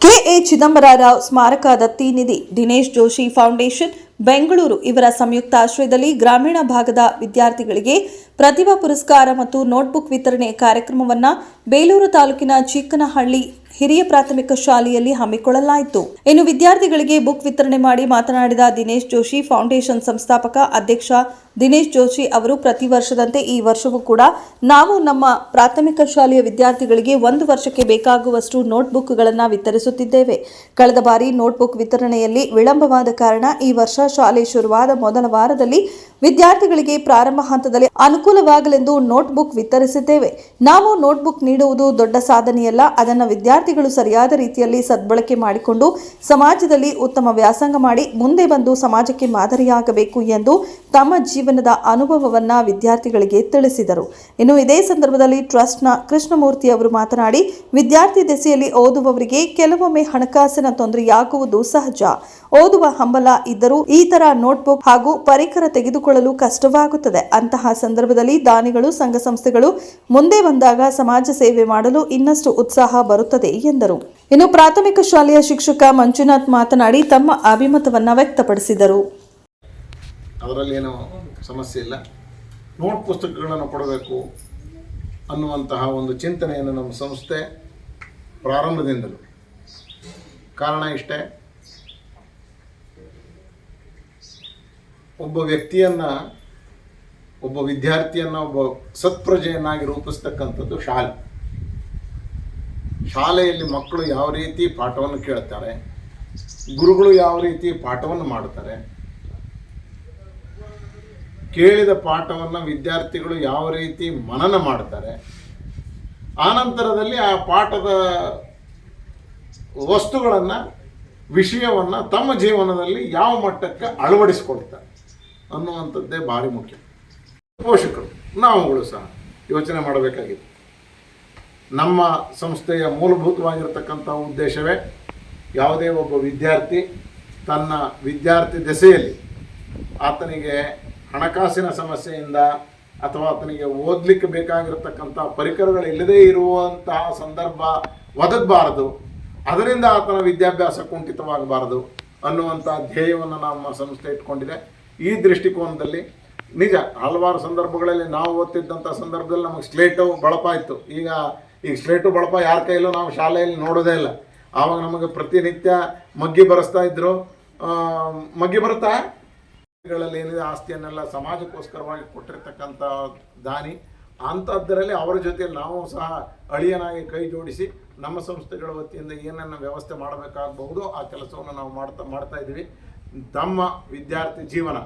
K A Chidambararao ಸ್ಮಾರಕ ದತ್ತಿ ನಿಧಿ ದಿನೇಶ್ ಜೋಶಿ ಫೌಂಡೇಶನ್, ಬೆಂಗಳೂರು. ಇವರ ಸಂಯುಕ್ತ ಆಶ್ರಯದಲ್ಲಿ ಗ್ರಾಮೀಣ ಭಾಗದ ವಿದ್ಯಾರ್ಥಿಗಳಿಗೆ ಪ್ರತಿಭಾ ಪುರಸ್ಕಾರ ಮತ್ತು ನೋಟ್ಬುಕ್ ವಿತರಣೆ ಕಾರ್ಯಕ್ರಮವನ್ನು ಬೇಲೂರು ತಾಲೂಕಿನ ಚಿಕ್ಕನಹಳ್ಳಿ ಹಿರಿಯ ಪ್ರಾಥಮಿಕ ಶಾಲೆಯಲ್ಲಿ ಹಮ್ಮಿಕೊಳ್ಳಲಾಯಿತು. ಇನ್ನು ವಿದ್ಯಾರ್ಥಿಗಳಿಗೆ ಬುಕ್ ವಿತರಣೆ ಮಾಡಿ ಮಾತನಾಡಿದ ದಿನೇಶ್ ಜೋಶಿ, ಫೌಂಡೇಶನ್ ಸಂಸ್ಥಾಪಕ ಅಧ್ಯಕ್ಷ ದಿನೇಶ್ ಜೋಶಿ ಅವರು, ಪ್ರತಿ ವರ್ಷದಂತೆ ಈ ವರ್ಷವೂ ಕೂಡ ನಾವು ನಮ್ಮ ಪ್ರಾಥಮಿಕ ಶಾಲೆಯ ವಿದ್ಯಾರ್ಥಿಗಳಿಗೆ ಒಂದು ವರ್ಷಕ್ಕೆ ಬೇಕಾಗುವಷ್ಟು ನೋಟ್ಬುಕ್ಗಳನ್ನು ವಿತರಿಸುತ್ತಿದ್ದೇವೆ. ಕಳೆದ ಬಾರಿ ನೋಟ್ಬುಕ್ ವಿತರಣೆಯಲ್ಲಿ ವಿಳಂಬವಾದ ಕಾರಣ ಈ ವರ್ಷ ಶಾಲೆ ಶುರುವಾದ ಮೊದಲ ವಾರದಲ್ಲಿ ವಿದ್ಯಾರ್ಥಿಗಳಿಗೆ ಪ್ರಾರಂಭ ಹಂತದಲ್ಲಿ ಅನುಕೂಲವಾಗಲೆಂದು ನೋಟ್ಬುಕ್ ವಿತರಿಸಿದ್ದೇವೆ. ನಾವು ನೋಟ್ಬುಕ್ ನೀಡುವುದು ದೊಡ್ಡ ಸಾಧನೆಯಲ್ಲ, ಅದನ್ನು ವಿದ್ಯಾರ್ಥಿಗಳು ಸರಿಯಾದ ರೀತಿಯಲ್ಲಿ ಸದ್ಬಳಕೆ ಮಾಡಿಕೊಂಡು ಸಮಾಜದಲ್ಲಿ ಉತ್ತಮ ವ್ಯಾಸಂಗ ಮಾಡಿ ಮುಂದೆ ಬಂದು ಸಮಾಜಕ್ಕೆ ಮಾದರಿಯಾಗಬೇಕು ಎಂದು ತಮ್ಮ ಜೀವನದ ಅನುಭವವನ್ನ ವಿದ್ಯಾರ್ಥಿಗಳಿಗೆ ತಿಳಿಸಿದರು. ಇನ್ನು ಇದೇ ಸಂದರ್ಭದಲ್ಲಿ ಟ್ರಸ್ಟ್ನ ಕೃಷ್ಣಮೂರ್ತಿ ಅವರು ಮಾತನಾಡಿ, ವಿದ್ಯಾರ್ಥಿ ದೆಸೆಯಲ್ಲಿ ಓದುವವರಿಗೆ ಕೆಲವೊಮ್ಮೆ ಹಣಕಾಸಿನ ತೊಂದರೆಯಾಗುವುದು ಸಹಜ. ಓದುವ ಹಂಬಲ ಇದ್ದರೂ ಈ ತರ ನೋಟ್ಬುಕ್ ಹಾಗೂ ಪರಿಕರ ತೆಗೆದುಕೊಳ್ಳಲು ಕಷ್ಟವಾಗುತ್ತದೆ. ಅಂತಹ ಸಂದರ್ಭದಲ್ಲಿ ದಾನಿಗಳು ಸಂಘ ಸಂಸ್ಥೆಗಳು ಮುಂದೆ ಬಂದಾಗ ಸಮಾಜ ಸೇವೆ ಮಾಡಲು ಇನ್ನಷ್ಟು ಉತ್ಸಾಹ ಬರುತ್ತದೆ. ಎಂದರು. ಇನ್ನು ಪ್ರಾಥಮಿಕ ಶಾಲೆಯ ಶಿಕ್ಷಕ ಮಂಜುನಾಥ್ ಮಾತನಾಡಿ ತಮ್ಮ ಅಭಿಮತವನ್ನು ವ್ಯಕ್ತಪಡಿಸಿದರು. ಅದರಲ್ಲಿ ಏನೂ ಸಮಸ್ಯೆ ಇಲ್ಲ. ನೋಟ್ ಪುಸ್ತಕಗಳನ್ನು ಕೊಡಬೇಕು ಅನ್ನುವಂತಹ ಒಂದು ಚಿಂತನೆಯನ್ನು ನಮ್ಮ ಸಂಸ್ಥೆ ಪ್ರಾರಂಭದಿಂದಲೂ. ಕಾರಣ ಇಷ್ಟೇ. ಒಬ್ಬ ವ್ಯಕ್ತಿಯನ್ನು, ಒಬ್ಬ ವಿದ್ಯಾರ್ಥಿಯನ್ನು, ಒಬ್ಬ ಸತ್ಪ್ರಜೆಯನ್ನಾಗಿ ರೂಪಿಸ್ತಕ್ಕಂಥದ್ದು ಶಾಲೆ. ಶಾಲೆಯಲ್ಲಿ ಮಕ್ಕಳು ಯಾವ ರೀತಿ ಪಾಠವನ್ನು ಕೇಳ್ತಾರೆ ಗುರುಗಳು ಯಾವ ರೀತಿ ಪಾಠವನ್ನು ಮಾಡ್ತಾರೆ ಕೇಳಿದ ಪಾಠವನ್ನು ವಿದ್ಯಾರ್ಥಿಗಳು ಯಾವ ರೀತಿ ಮನನ ಮಾಡ್ತಾರೆ ಆನಂತರದಲ್ಲಿ ಆ ಪಾಠದ ವಸ್ತುಗಳನ್ನು, ವಿಷಯವನ್ನು ತಮ್ಮ ಜೀವನದಲ್ಲಿ ಯಾವ ಮಟ್ಟಕ್ಕೆ ಅಳವಡಿಸ್ಕೊಳ್ತಾರೆ ಅನ್ನುವಂಥದ್ದೇ ಭಾರಿ ಮುಖ್ಯ. ಪೋಷಕರು, ನಾವುಗಳು ಸಹ ಯೋಚನೆ ಮಾಡಬೇಕಾಗಿದೆ. ನಮ್ಮ ಸಂಸ್ಥೆಯ ಮೂಲಭೂತವಾಗಿರತಕ್ಕಂಥ ಉದ್ದೇಶವೇ ಯಾವುದೇ ಒಬ್ಬ ವಿದ್ಯಾರ್ಥಿ ತನ್ನ ವಿದ್ಯಾರ್ಥಿ ದೆಸೆಯಲ್ಲಿ ಆತನಿಗೆ ಹಣಕಾಸಿನ ಸಮಸ್ಯೆಯಿಂದ ಅಥವಾ ಆತನಿಗೆ ಓದಲಿಕ್ಕೆ ಬೇಕಾಗಿರತಕ್ಕಂಥ ಪರಿಕರಗಳು ಇಲ್ಲದೇ ಇರುವಂತಹ ಸಂದರ್ಭ ಒದಗಬಾರದು. ಅದರಿಂದ ಆತನ ವಿದ್ಯಾಭ್ಯಾಸ ಕುಂಠಿತವಾಗಬಾರದು ಅನ್ನುವಂಥ ಧ್ಯೇಯವನ್ನು ನಮ್ಮ ಸಂಸ್ಥೆ ಇಟ್ಕೊಂಡಿದೆ. ಈ ದೃಷ್ಟಿಕೋನದಲ್ಲಿ ನಿಜ, ಹಲವಾರು ಸಂದರ್ಭಗಳಲ್ಲಿ ನಾವು ಓದ್ತಿದ್ದಂಥ ಸಂದರ್ಭದಲ್ಲಿ ನಮಗೆ ಸ್ಲೇಟು ಬಳಪಾಯಿತು ಈಗ ಈಗ ಸ್ಲೇಟು ಬಳಪ ಯಾರ ಕೈಲೂ ನಾವು ಶಾಲೆಯಲ್ಲಿ ನೋಡೋದೇ ಇಲ್ಲ. ಆವಾಗ ನಮಗೆ ಪ್ರತಿನಿತ್ಯ ಮಗ್ಗಿ ಬರೆಸ್ತಾ ಇದ್ರು. ಮಗ್ಗಿ ಬರುತ್ತಾ? ಗಳಲ್ಲಿ ಏನಿದೆ, ಆಸ್ತಿಯನ್ನೆಲ್ಲ ಸಮಾಜಕ್ಕೋಸ್ಕರವಾಗಿ ಕೊಟ್ಟಿರ್ತಕ್ಕಂಥ ದಾನಿ. ಅಂಥದ್ದರಲ್ಲಿ ಅವರ ಜೊತೆಯಲ್ಲಿ ನಾವು ಸಹ ಅಳಿಯನಾಗಿ ಕೈ ಜೋಡಿಸಿ ನಮ್ಮ ಸಂಸ್ಥೆಗಳ ವತಿಯಿಂದ ಏನನ್ನು ವ್ಯವಸ್ಥೆ ಮಾಡಬೇಕಾಗಬಹುದು, ಆ ಕೆಲಸವನ್ನು ನಾವು ಮಾಡ್ತಾ ಮಾಡ್ತಾ ಇದ್ದೀವಿ. ತಮ್ಮ ವಿದ್ಯಾರ್ಥಿ ಜೀವನ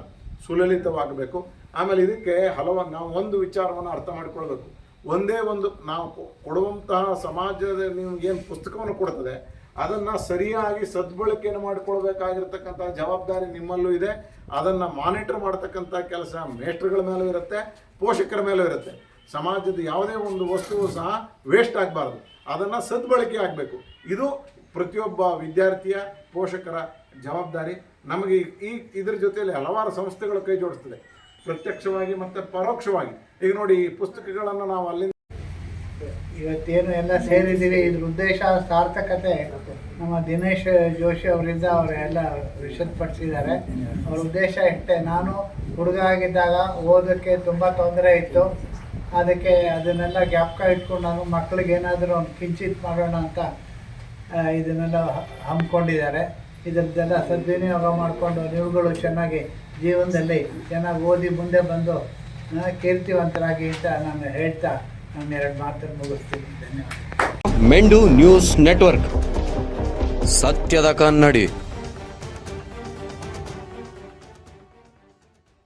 ಸುಲಲಿತವಾಗಬೇಕು. ಆಮೇಲೆ ಇದಕ್ಕೆ ಹಲವಾರು ನಾವು ಒಂದು ವಿಚಾರವನ್ನು ಅರ್ಥ ಮಾಡಿಕೊಳ್ಬೇಕು. ಒಂದೇ ಒಂದು ನಾವು ಕೊಡುವಂತಹ ಸಮಾಜದ ನಿಮ್ಗೆ ಏನು ಪುಸ್ತಕವನ್ನು ಕೊಡ್ತದೆ, ಅದನ್ನು ಸರಿಯಾಗಿ ಸದ್ಬಳಕೆಯನ್ನು ಮಾಡಿಕೊಳ್ಬೇಕಾಗಿರ್ತಕ್ಕಂಥ ಜವಾಬ್ದಾರಿ ನಿಮ್ಮಲ್ಲೂ ಇದೆ. ಅದನ್ನು ಮಾನಿಟರ್ ಮಾಡ್ತಕ್ಕಂಥ ಕೆಲಸ ಮೇಷ್ಟ್ರುಗಳ ಮೇಲೂ ಇರುತ್ತೆ, ಪೋಷಕರ ಮೇಲೂ ಇರುತ್ತೆ. ಸಮಾಜದ ಯಾವುದೇ ಒಂದು ವಸ್ತುವು ಸಹ ವೇಸ್ಟ್ ಆಗಬಾರ್ದು. ಅದನ್ನು ಸದ್ಬಳಕೆ ಆಗಬೇಕು. ಇದು ಪ್ರತಿಯೊಬ್ಬ ವಿದ್ಯಾರ್ಥಿಯ ಪೋಷಕರ ಜವಾಬ್ದಾರಿ. ನಮಗೆ ಈ ಇದ್ರ ಜೊತೆಯಲ್ಲಿ ಹಲವಾರು ಸಂಸ್ಥೆಗಳು ಕೈ ಜೋಡಿಸ್ತದೆ. ಪ್ರತ್ಯಕ್ಷವಾಗಿ ಮತ್ತು ಪರೋಕ್ಷವಾಗಿ. ಈಗ ನೋಡಿ ಈ ಪುಸ್ತಕಗಳನ್ನು ನಾವು ಅಲ್ಲಿಂದ ಇವತ್ತೇನು ಎಲ್ಲ ಸೇರಿದ್ದೀವಿ ಇದ್ರ ಉದ್ದೇಶ, ಸಾರ್ಥಕತೆ ನಮ್ಮ ದಿನೇಶ್ ಜೋಶಿ ಅವರಿಂದ ಅವರೆಲ್ಲ ವಿಷದಪಡಿಸಿದ್ದಾರೆ. ಅವ್ರ ಉದ್ದೇಶ ಇಷ್ಟೇ. ನಾನು ಹುಡುಗ ಆಗಿದ್ದಾಗ ಓದೋಕ್ಕೆ ತುಂಬ ತೊಂದರೆ ಇತ್ತು. ಅದಕ್ಕೆ ಅದನ್ನೆಲ್ಲ ಜ್ಞಾಪಕ ಇಟ್ಕೊಂಡು ನಾನು ಮಕ್ಕಳಿಗೆ ಏನಾದರೂ ಒಂದು ಕಿಂಚಿತ್ ಮಾಡೋಣ ಅಂತ ಇದನ್ನೆಲ್ಲ ಹಮ್ಮಿಕೊಂಡಿದ್ದಾರೆ. ಇದರದ್ದೆಲ್ಲ ಸದ್ವಿನಿಯೋಗ ಮಾಡಿಕೊಂಡು ನೀವುಗಳು ಚೆನ್ನಾಗಿ ಜೀವನದಲ್ಲಿ ಚೆನ್ನಾಗಿ ಓದಿ ಮುಂದೆ ಬಂದು ಕೀರ್ತಿವಂತರಾಗಿ ಅಂತ ನಾನು ಹೇಳ್ತಾ ನಾನು ಎರಡು ಮಾತನ್ನು ಮುಗಿಸ್ತೀನಿ. ಧನ್ಯವಾದ ಮೆಂಡು ನ್ಯೂಸ್ ನೆಟ್ವರ್ಕ್. ಸತ್ಯದ ಕನ್ನಡಿ.